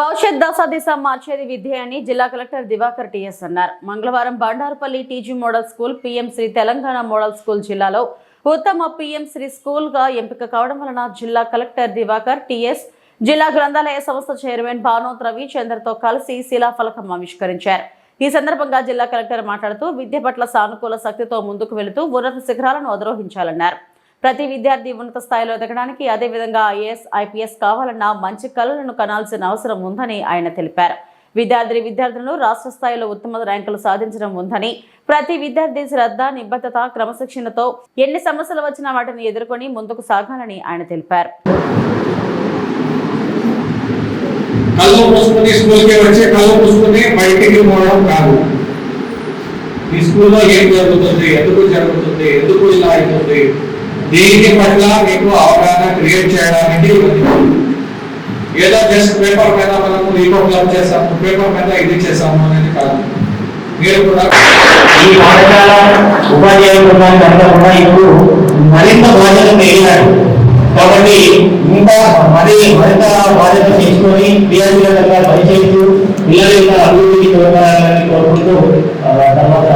భవిష్యత్ దశ దిశ మార్చేది విద్య అని జిల్లా కలెక్టర్ దివాకర్ టిఎస్ అన్నారు. మంగళవారం Bandarupalli TG model school PM SHRI Telangana model school జిల్లాలో ఉత్తమ పిఎంశ్రీ స్కూల్గా స్కూల్గా ఎంపిక కావడం వలన జిల్లా కలెక్టర్ దివాకర్ టిఎస్ జిల్లా గ్రంథాలయ సంస్థ చైర్మన్ భానోత్ రవిచంద్రతో కలిసి శిలాఫలకం ఆవిష్కరించారు. ఈ సందర్భంగా జిల్లా కలెక్టర్ మాట్లాడుతూ విద్య పట్ల సానుకూల శక్తితో ముందుకు వెళుతూ ఉన్నత శిఖరాలను అధిరోహించాలన్నారు. ప్రతి విద్యార్థి ఉన్నత స్థాయిలో ఎదగడానికి అదేవిధంగా ఐఏఎస్ ఐపీఎస్ కావాలన్న మంచి కళలను కనాల్సిన అవసరం ఉందని ఆయన తెలిపారు. విద్యార్థి విద్యార్థులను రాష్ట్ర స్థాయిలో ఉత్తమ ర్యాంకులు సాధించడం ఉందని ప్రతి విద్యార్థి శ్రద్ధ నిబద్ధత క్రమశిక్షణతో ఎన్ని సమస్యలు వచ్చినా వాటిని ఎదుర్కొని ముందుకు సాగాలని ఆయన తెలిపారు. కళ్ళు మూసుకుని స్కూల్కి వచ్చి కళ్ళు మూసుకుని బయటికి పోవడం కాదు. ఈ స్కూల్లో ఏం జరుగుతుంది? ఎందుకు జరుగుతుంది? ఎందుకు ఇలా అవుతుంది? దీని పట్ల మీకు అవగాహన క్రియేట్ చేయడానికి. ఏదో జస్ట్ పేపర్ మీద మనము రీపో క్లబ్ చేసాము పేపర్ మీద ఇది చేసాము అనేది కాదు. మీరు కూడా ఈ పాఠశాల ఉపాధ్యాయుల బృందానికి ఇప్పుడు మరింత బాధ్యత పెరిగినాడు కాబట్టి ఇంకా మరి మరింత బాధ్యత తీసుకొని విద్యార్థుల పనిచేస్తూ పిల్లల యొక్క అభివృద్ధికి తోడ్పడాలని కోరుకుంటూ తర్వాత